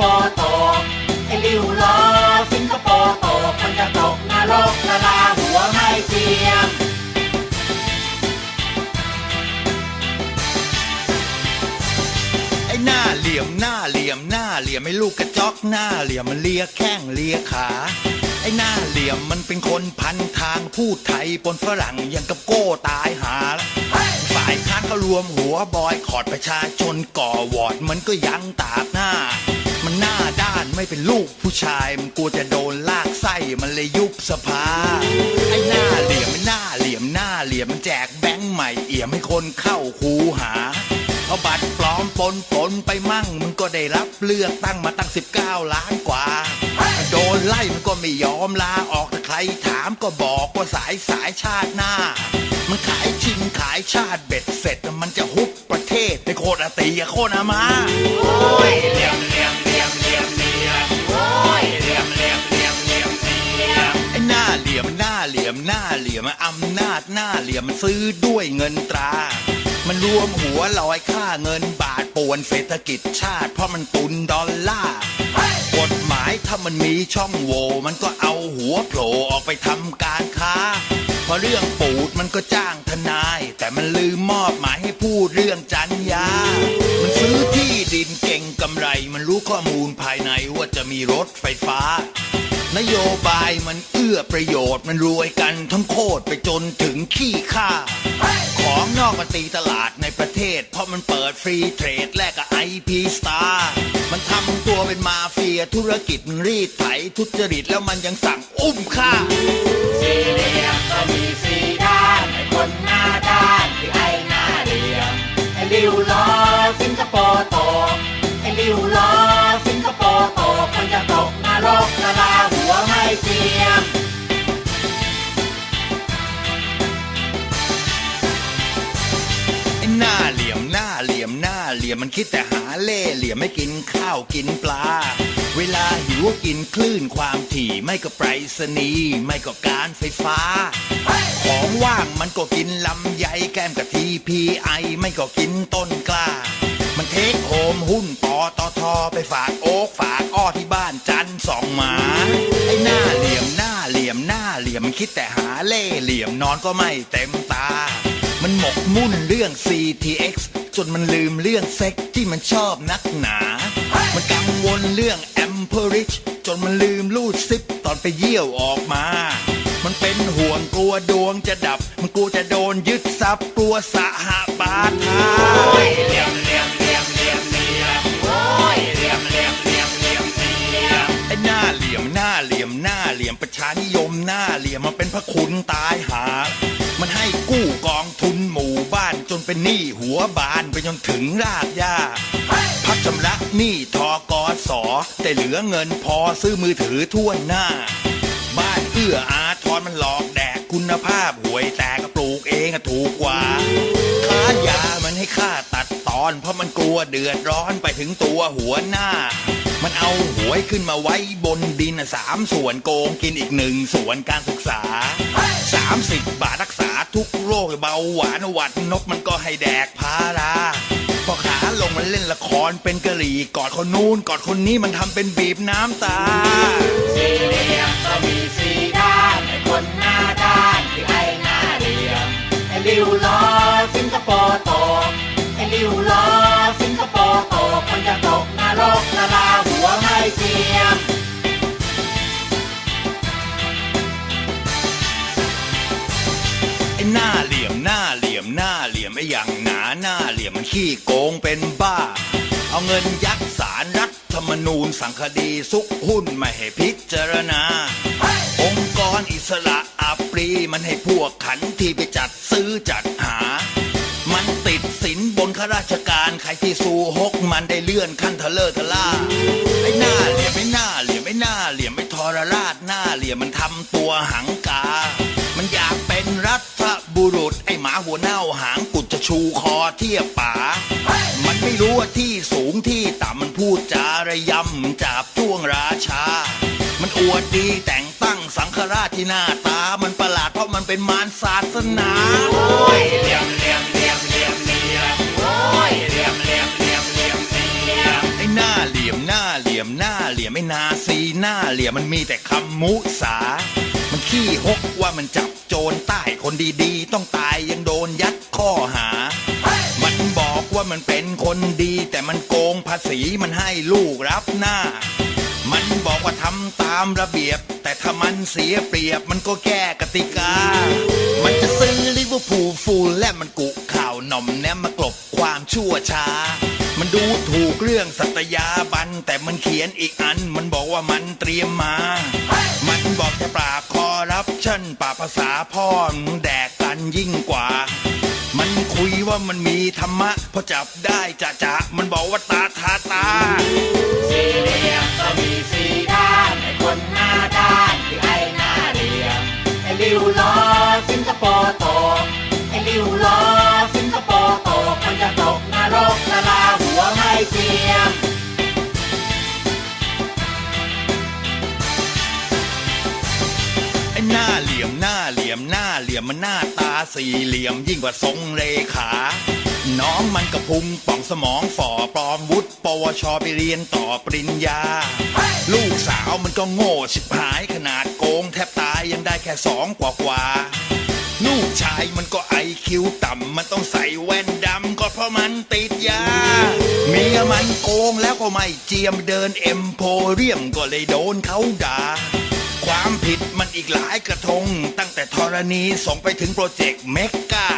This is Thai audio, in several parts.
ปร์ตกไอ้ริ้วล้อสิงคโปร์ตกมันจะตกนรกละลาหัวไม่เทียมไอ้หน้าเหลี่ยมหน้าเหลี่ยมหน้าเหลี่ยมไอ้ลูกกระจอกหน้าเหลี่ยมมันเลียแข้งเลียขา ไอ้หน้าเหลี่ยมมันเป็นคนพันทางพูดไทยปนฝรั่งยังกับโก้ตายหาฝ่ายค้านเขารวมหัวบอยขอดประชาชนก่อวอร์ดมันก็ยังตากหน้า ด้านไม่เป็นลูกผู้ชายมันกลัวจะโดนลากไส้มันเลยยุบสภาไอ้หน้าเหลี่ยมไอหน้าเหลี่ยมหน้าเหลี่ยมมันแจกแบงค์ใหม่เอี่ยมให้คนเข้าคูหาเอาบัตรปลอมปนปนไปมั่งมึงก็ได้รับเลือกตั้งมาตั้ง 19 ล้านกว่า โดนไล่มันก็ไม่ยอมลาออกแต่ใครถามก็บอกว่าสายสายชาติหน้า มันขายชิงขายชาติเบ็ดเสร็จมันจะฮุบประเทศในโคตรอตีโคตรอามาโอ้ยเหลี่ยมาจหน้าเหลี่ยมซื้อด้วยเงินตรา มันรวมหัวลอยค่าเงินบาทป่วนเศรษฐกิจชาติ เพราะมันตุนดอลลาร์กฎหมายถ้ามันมีช่องโหว่มันก็เอาหัวโผล่ออกไปทำการค้าพอเรื่องปูดมันก็จ้างทนาย แต่มันลืมมอบหมายให้พูดเรื่องจัญญามันซื้อที่ดินเก่งกำไร มันรู้ข้อมูลภายในว่าจะมีรถไฟฟ้า นโยบายมันเอื้อประโยชน์มันรวยกันทั้งโคตรไปจนถึงขี้ข้า ของนอกมาตีตลาดในประเทศ เพราะมันเปิดฟรีเทรดแลกกับไอพีสตาร์มันทำตัวเป็นมาเฟียธุรกิจรีดไถทุจริตแล้วมันยังสั่งอุ้มฆ่าสี่เหลี่ยมก็มีสี่ด้านไอ้คนหน้าด้านคือไอ้หน้าเหลี่ยมไอ้ริ้วล้อสิงคโปร์ตกไอ้ริ้วล้อสิงคโปร์ตกมันจะตกนร หน้าเหลี่ยมหน้าเหลี่ยมหน้าเหลี่ยมมันคิดแต่หาเล่เหลี่ยมไม่กินข้าวกินปลา เวลาหิวกินคลื่นความถี่ไม่ก็ไปรษณีย์ไม่ก็การไฟฟ้า ของว่างมันก็กินลำไยแก้มกับทีพีไอไม่ก็กินต้นกล้า มันเทคโฮมหุ้นปอตอทอไปฝากโอ๊กฝากอ้อที่บ้านจันสองหมาไอ้หน้า เหลี่ยมมันคิดแต่หาเล่เหลี่ยมนอนก็ไม่เต็มตา มันหมกมุ่นเรื่อง CTX จนมันลืมเรื่องเซ็กที่มันชอบนักหนา มันกังวลเรื่อง Amperage จนมันลืมลูดซิปตอนไปเยี่ยวออกมา มันเป็นห่วงกลัวดวงจะดับ มันกลัวจะโดนยึดทรัพย์กลัวสหบาทาเหลี่ยมเหลี่ยม ประชานิยมหน้าเหลี่ยมมันเป็นพระคุณตายหา มันให้กู้กองทุนหมู่บ้านจนเป็นหนี้หัวบานไปจนถึงรากหญ้าพักชำระหนี้ทอกอสอแต่เหลือเงินพอซื้อมือถือทั่วหน้า บ้านเอื้ออาทรมันหลอกแดกคุณภาพหวยแต่ก็ปลูกเองถูกกว่าค้ายามันให้ค่าตัดตอน เพราะมันกลัวเดือดร้อนไปถึงตัวหัวหน้า มันเอาหวยขึ้นมาไว้บนดินสามส่วนโกงกินอีกหนึ่งส่วนการศึกษา30บบาทรักษาทุกโรคเบาหวานหวัดนกมันก็ให้แดกพาราพอขาลงมันเล่นละครเป็นกะหรี่กอดคนนู้นกอดคนนี้มันทำเป็นบีบน้ำตาสี่เหลี่ยมก็มีสี่ด้านไอ้คนหน้าด้านคือไอ้หน้าเหลี่ยมไอ้ริ้วล้อสิงคโปร์ตกไอ้ริ้วล้อสิงคโปร์ตกมันจะตกนรกละลาว เทียมไอ้หน้าเหลี่ยมหน้าเหลี่ยมหน้าเหลี่ยมไอ้อย่างหนาหน้าเหลี่ยมมันขี้โกงเป็นบ้า เอาเงินยักสารรัฐธรรมนูญสังคดีซุกหุ้นไม่ให้พิจารณา องค์กรอิสระอาปรีมันให้พวกขันที่ไปจัดซื้อจัดหา มันติดสินบนข้าราชกา รที่สู้ฮกมันได้เลื่อนขั้นทะเลอร์ทะล่าไอ้หน้าเหลี่ยมไอ้หน้าเหลี่ยมไอ้หน้าเหลี่ยมไอ้ทรราชหน้าเหลี่ยมมันทำตัวหังกา มันอยากเป็นรัฐบุรุษไอ้หมาหัวเน่าหางกุดจะชูคอเทียบป๋ามันไม่รู้ว่าที่สูงที่ต่ำมันพูดจาระยำจับจ้วงราชา มันอวดดีแต่งตั้งสังฆราชที่หน้าตา มันประหลาดเพราะมันเป็นมารศาสนาโอ้ย หน้าเหลี่ยมันมีแต่คำมุสา มันขี้หกว่ามันจับโจรใต้คนดีๆ ต้องตายยังโดนยัดข้อหา มันบอกว่ามันเป็นคนดี แต่มันโกงภาษีมันให้ลูกรับหน้า มันบอกว่าทำตามระเบียบ แต่ถ้ามันเสียเปรียบมันก็แก้กติกา มันจะซื้อลิเวอร์พูลฟูลและมันกุข่าวหน่อมแนมมากลบความชั่วช้า มันดูถูกเรื่องสัตยาบัน แต่มันเขียนอีกอัน มันบอกว่ามันเตรียมมา มันบอกจะปราบคอรับชั่นปราบภาษาพ่อมึงแดกกันยิ่งกว่า มันคุยว่ามันมีธรรมะ พอจับได้จะจะมันบอกว่าตาทาตาสี่เหลี่ยมก็มีสี่ด้านไอ้คนหน้าด้านคือไอ้หน้าเหลี่ยมไอ้ริวล้อสิงคโปร์โต หน้าตาสี่เหลี่ยมยิ่งกว่าทรงเลขา น้องมันกระพุงป่องสมองฝ่อปลอมวุฒิปวชไปเรียนต่อปริญญา ลูกสาวมันก็โง่ชิบหายขนาดโกงแทบตายยังได้แค่สองกว่ากว่าลูกชายมันก็ไอคิวต่ำ มันต้องใส่แว่นดำ ก็เพราะมันติดยา เมียมันโกงแล้วก็ไม่เจียมเดินเอ็มโพเรียมก็เลยโดนเขาด่า ความผิดมันอีกหลายกระทง ตั้งแต่ธรณีส่งไปถึงโปรเจกต์เมกา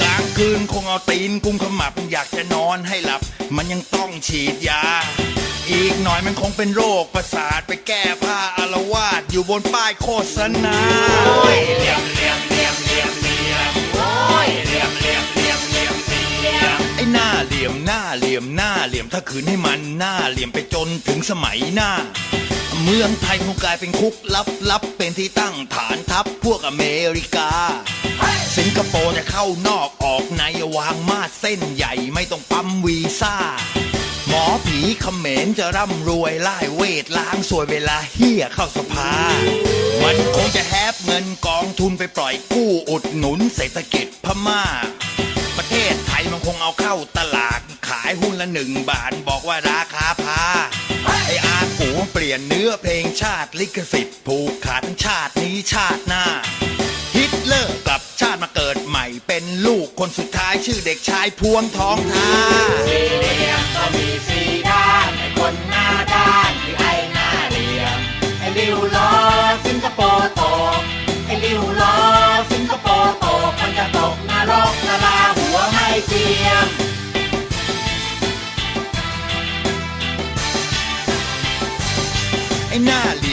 กลางคืนคงเอาตีนกุมขมับอยากจะนอนให้หลับ มันยังต้องฉีดยา อีกหน่อยมันคงเป็นโรคประสาทไปแก้ผ้าอารวาสอยู่บนป้ายโฆษณาเลียมเหลี่ยมเหลี่ยมเหลี่ยมเหลี่ยมโอ้ยเหลี่ยมเหลี่ยมเหลี่ยมเหลี่ยมเลียมไอ้หน้าเหลี่ยมหน้าเหลี่ยมหน้าเหลี่ยมถ้าคืนให้มันหน้าเหลี่ยมไปจนถึงสมัยหน้า เมืองไทยคงกลายเป็นคุกลับลับเป็นที่ตั้งฐานทัพพวกอเมริกา สิงคโปร์จะเข้านอกออกในวางมาดเส้นใหญ่ไม่ต้องปั๊มวีซ่า หมอผีเขมรจะร่ำรวยไล่เวทล้างสวยเวลาเฮียเข้าสภา มันคงจะแฮปเงินกองทุนไปปล่อยกู้อุดหนุนเศรษฐกิจพม่า ประเทศไทยมันคงเอาเข้าตลาดขายหุ้นละหนึ่งบาทบอกว่าราคา ลี่ยนเนื้อเพลงชาติลิขสิทธิ์ผูกขาดชาตินี้ชาติหน้า ฮิตเลอร์กลับชาติมาเกิดใหม่เป็นลูกคนสุดท้ายชื่อเด็กชายพวงทองทาสี่เหลี่ยมก็มีสี่ด้านไอ้คนหน้าด้านคือไอ้หน้าเหลี่ยมไอ้ริ้วล้อสิงคโปร์ตกไอ้ริ้วล้อสิงคโปร์ตกมันจะตกนรกละลาหัวไม่เจียม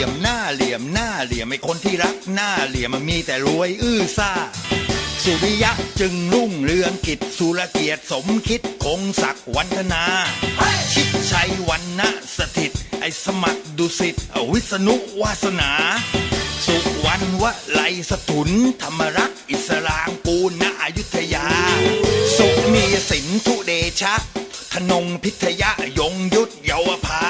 ลี่ยมหน้าเหลี่ยมหน้าเหลี่ยมไอ้คนที่รักหน้าเหลี่ยมมันมีแต่รวยอื้อซ่า สุริยะจึงรุ่งเรืองกิจสุรเกียรติสมคิดคงศักดิ์วันธนา ชิดชัยวันนะสถิต ไอ้สมัครดุสิตวิษณุวาสนา สุวรรณวะไลสถุน ธรรมรักอิสรางปูณอยุธยา สุมีสินทุเดชะธนงพิทยะยงยุทธเยาวภา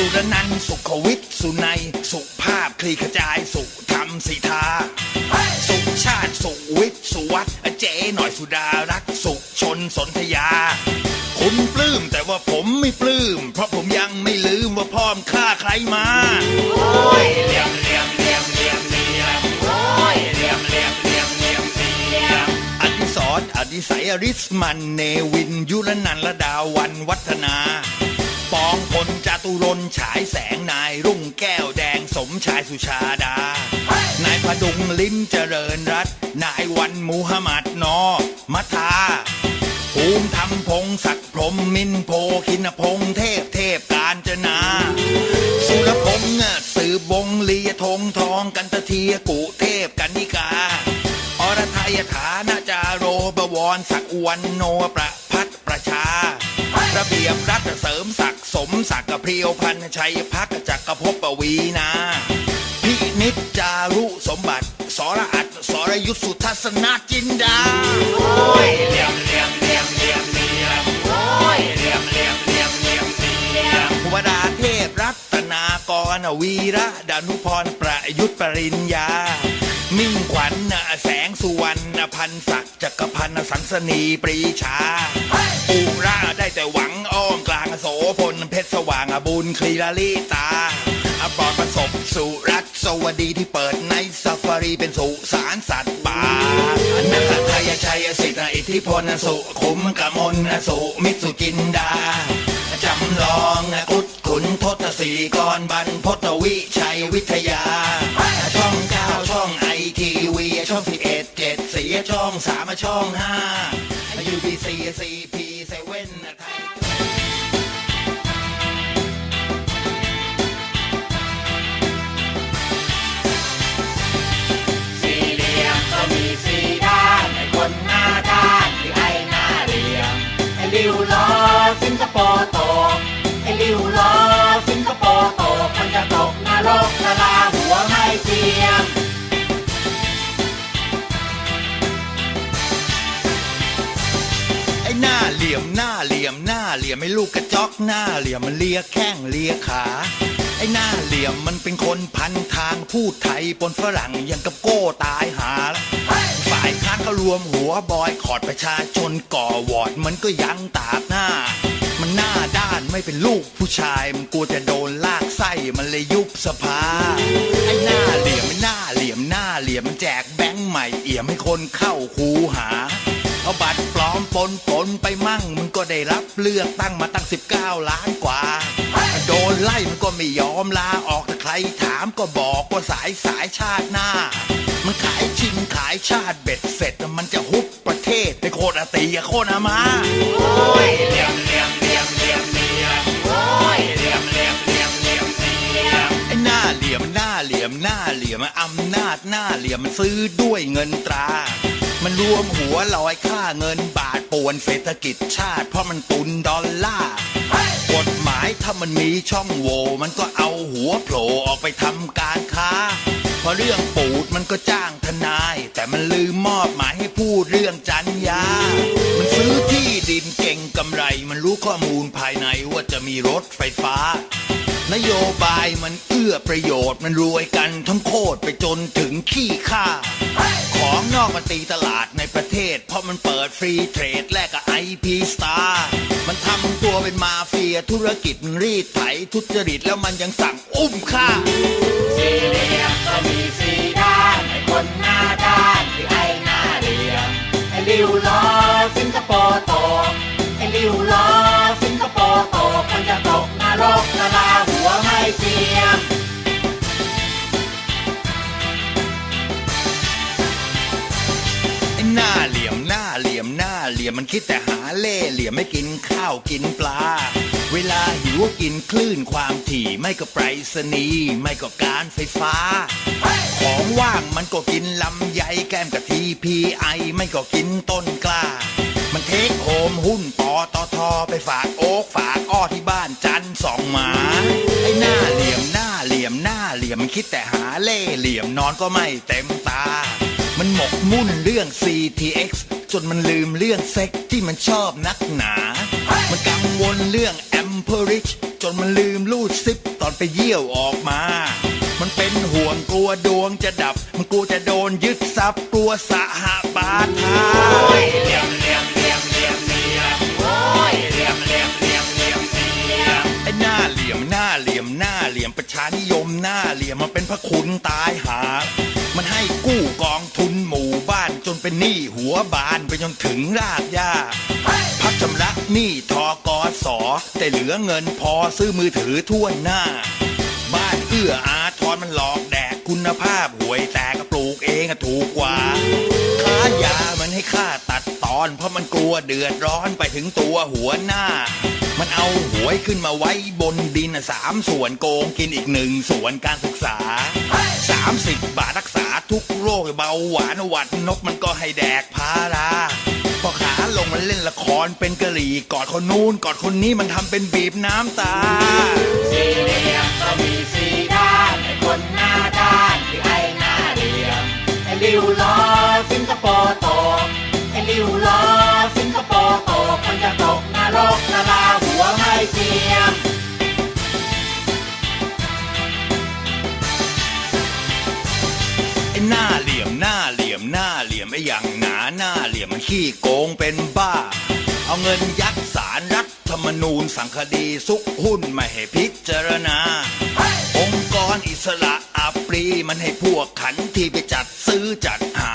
สุรนันท์สุขวิทย์สุนัยสุภาพคลี่ขจายสุธรรมสีทาสุชาติสุวิทย์สุวัตเจ๊หน่อยสุดารักษ์สุชนสนธยา คุณปลื้มแต่ว่าผมไม่ปลื้ม เพราะผมยังไม่ลืมว่าพ่อมฆ่าใครมาโอ้ยเหลี่ยมเหลี่ยมเหลี่ยมเหลี่ยมเหลี่ยมโอ้ยเหลี่ยมเหลี่ยมเหลี่ยมเหลี่ยมเหลี่ยมอดิศรอดิสัยอริสมันเนวินยุรนันท์ระดาวันวัฒนาปองพลจา ตุรนฉายแสงนายรุ่งแก้วแดงสมชายสุชาดา นายพดุงลิ้มเจริญรัตนายวันมูฮัมหมัดนอมัทาภูมิธรรมพงศักดิ์พรหมมินโพคินพงเทพเทพกาญจนา สุรพงษ์อะสืบบงลียทงทองกันตะเทียกุเทพกันนิกา อรไทยฐานาจาโรบวรศักดิ์วันโนประ ระเบียบรัฐเสริมศักดิ์สมศักดิ์เพรียวพันธ์ชัยพักจักรภพปวีนาพินิจจารุสมบัติ สรอัตสรยุทธสุทัศนาจินดาโอ้ยเหลี่ยมเหลี่ยมเหลี่ยมเหลี่ยมเหลี่ยมโอ้ยเหลี่ยมเหลี่ยมเหลี่ยมเหลี่ยมเหลี่ยมวดาเทพรัตนากรวีระดานุพรประยุทธปริญญา มิ่งขวัญแสงสุวรรณพันศักดิ์จักรพันสันสนีปรีชาปูราได้แต่หวังอ้อมกลางโสพลเพชรสว่างบุญคลีลาลิตาอปลอดประสบสุรัตสวัสดีที่เปิดในซาฟารีเป็นสุสานสัตว์ป่านักไทยชัยสิทธิ์อิทธิพลสุขุมกมลสุมิสุจินดาจำลองกุดขุนทศสีกรบรรพตวิชัยวิทยา ช่องสามช่องห้ายูบีซีซีพี ลูกกระจอกหน้าเหลี่ยมมันเลียแข้งเลียขา ไอ้หน้าเหลี่ยมมันเป็นคนพันทางพูดไทยปนฝรั่งยังกับโก้ตายหา ฝ่ายค้านก็รวมหัวบอยขอดประชาชนก่อวอร์ดมันก็ยังตากหน้า มันหน้าด้านไม่เป็นลูกผู้ชาย มันกลัวจะโดนลากไส้มันเลยยุบสภา ไอ้หน้าเหลี่ยมไม่หน้าเหลี่ยมหน้าเหลี่ยมมันแจกแบงค์ใหม่เอี่ยมให้คนเข้าคูหา เอาบัตรปลอมปนปนไปมั่ง มึงก็ได้รับเลือกตั้งมาตั้ง 19 ล้านกว่า โดนไล่มันก็ไม่ยอมลาออกแต่ใครถามก็บอกว่าสายสายชาติหน้า มันขายชิงขายชาติเบ็ดเสร็จ มันจะฮุบประเทศในโคตรอตีโคตรอามาโอ้ยเหลี่ยมเหลี่ยมเหลี่ยมเหลี่ยมเลียมโอ้ยเหลี่ยมเหลี่ยมเหลี่ยมเหลี่ยมเลียมไอ้หน้าเหลี่ยมหน้าเหลี่ยมหน้าเหลี่ยมอำนาจหน้าเหลี่ยมมันซื้อด้วยเงินตรา มันรวมหัวลอยค่าเงินบาทป่วนเศรษฐกิจชาติ เพราะมันตุนดอลลาร์กฎหมายถ้ามันมีช่องโหว่มันก็เอาหัวโผล่ออกไปทำการค้าพอเรื่องปูดมันก็จ้างทนาย แต่มันลืมมอบหมายให้พูดเรื่องจันยา มันซื้อที่ดินเก่งกำไร มันรู้ข้อมูลภายในว่าจะมีรถไฟฟ้า นโยบายมันเอื้อประโยชน์มันรวยกันทั้งโคตรไปจนถึงขี้ข้า ของนอกมาตีตลาดในประเทศ เพราะมันเปิดฟรีเทรดแลกกับไอพีสตาร์มันทำตัวเป็นมาเฟียธุรกิจรีดไถทุจริตแล้วมันยังสั่งอุ้มฆ่าสี่เหลี่ยมก็มีสี่ด้านไอ้คนหน้าด้านคือไอ้หน้าเหลี่ยมไอ้ริ้วล้อสิงคโปร์ตกไอ้ริ้วล้อสิงค โปร์ตกมันจะตกนรกละลาหัวไม่เทียมหน้าเหลี่ยมหน้าเหลี่ยมหน้าเหลี่ยมมันคิดแต่หาเล่ห์เหลี่ยมไม่กินข้าวกินปลา เวลาหิวกินคลื่นความถี่ไม่ก็ไปรษณีย์ไม่ก็การไฟฟ้า ของว่างมันก็กินลำไยแก้มกับทีพีไอไม่ก็กินต้นกล้า มันเทคโฮมหุ้นปอตอทอไปฝากโอ๊กฝากอ้อที่บ้านจันสองหมา ไอ้หน้าเหลี่ยมหน้าเหลี่ยมหน้าเหลี่ยมคิดแต่หาเล่เหลี่ยมนอนก็ไม่เต็มตา มันหมกมุ่นเรื่อง CTX จนมันลืมเรื่องเซ็กที่มันชอบนักหนา มันกังวลเรื่อง Amperage จนมันลืมลูดซิปตอนไปเยี่ยวออกมา มันเป็นห่วงกลัวดวงจะดับ มันกลัวจะโดนยึดทรัพย์กลัวสหบาทา ประชานิยมหน้าเหลี่ยมมันเป็นพระคุณตายหา มันให้กู้กองทุนหมู่บ้านจนเป็นหนี้หัวบานไปจนถึงรากหญ้าพักชำระหนี้ทกสแต่เหลือเงินพอซื้อมือถือทั่วหน้า บ้านเอื้ออาทรมันหลอกแดกคุณภาพหวยแต่ก็ปลูกเองถูกกว่าค้ายามันให้ค่าตัดตอน เพราะมันกลัวเดือดร้อนไปถึงตัวหัวหน้า มันเอาหวยขึ้นมาไว้บนดินสามส่วนโกงกินอีกหนึ่งส่วนการศึกษาสามสิบบาทรักษาทุกโรคเบาหวานหวัดนกมันก็ให้แดกพาราพอขาลงมันเล่นละครเป็นกะหรี่กอดคนนู้นกอดคนนี้มันทำเป็นบีบน้ำตา ขี้โกงเป็นบ้า เอาเงินยัดสารรัฐธรรมนูญสั่งคดีซุกหุ้นไม่ให้พิจารณา องค์กรอิสระอาปรีมันให้พวกขันที่ไปจัดซื้อจัดหา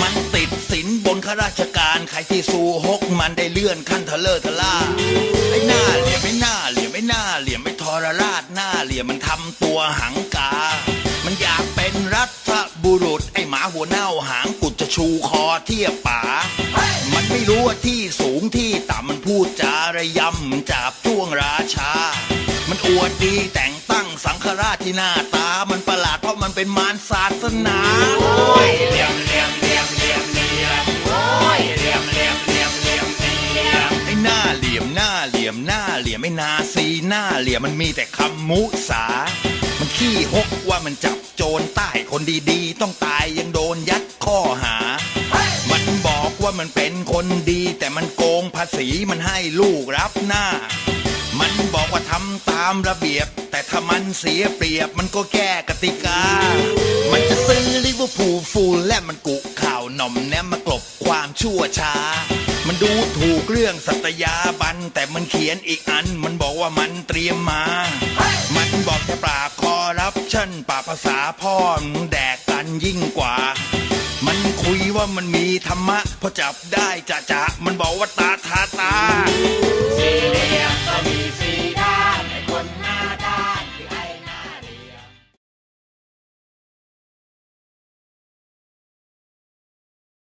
มันติดสินบนข้าราชการใครที่สู้ฮกมันได้เลื่อนขั้นทะเลอร์ทะล่าไอ้หน้าเหลี่ยมไม่หน้าเหลี่ยมไม่หน้าเหลี่ยมไม่ทรราชหน้าเหลี่ยมมันทำตัวหัง ชูคอเทียบป๋ามันไม่รู้ว่าที่สูงที่ต่ำมันพูดจาระยำมันจับจ้วงราชา มันอวดดีแต่งตั้งสังฆราชที่หน้าตา มันประหลาดเพราะมันเป็นมารศาสนาโอ้ยเหลี่ยมเหลี่ยมเหลี่ยมเหลี่ยมเหลี่ยมโอ้ยเหลี่ยมเหลี่ยมเหลี่ยมเหลี่ยมเหลี่ยมไอ้หน้าเหลี่ยมหน้าเหลี่ยมหน้าเหลี่ยมไอ้นาซีหน้าเหลี่ยมมันมีแต่คำมุสา มันขี้หกว่ามันจับโจรใต้คนดีๆ ต้องตายยังโดนยัด ข้อหา มันบอกว่ามันเป็นคนดี แต่มันโกงภาษีมันให้ลูกรับหน้า มันบอกว่าทำตามระเบียบ แต่ถ้ามันเสียเปรียบมันก็แก้กติกา มันจะซื้อลิเวอร์พูลฟูลและมันกุข่าวหน่อมแนมมากลบความชั่วช้า มันดูถูกเรื่องสัตยาบัน แต่มันเขียนอีกอัน มันบอกว่ามันเตรียมมา มันบอกจะปราบคอรับชั่นปราภาษาพ่อมึงแดกกันยิ่งกว่า ว่ามันมีธรรมะพอจับได้จะจะมันบอกว่าตาทาตา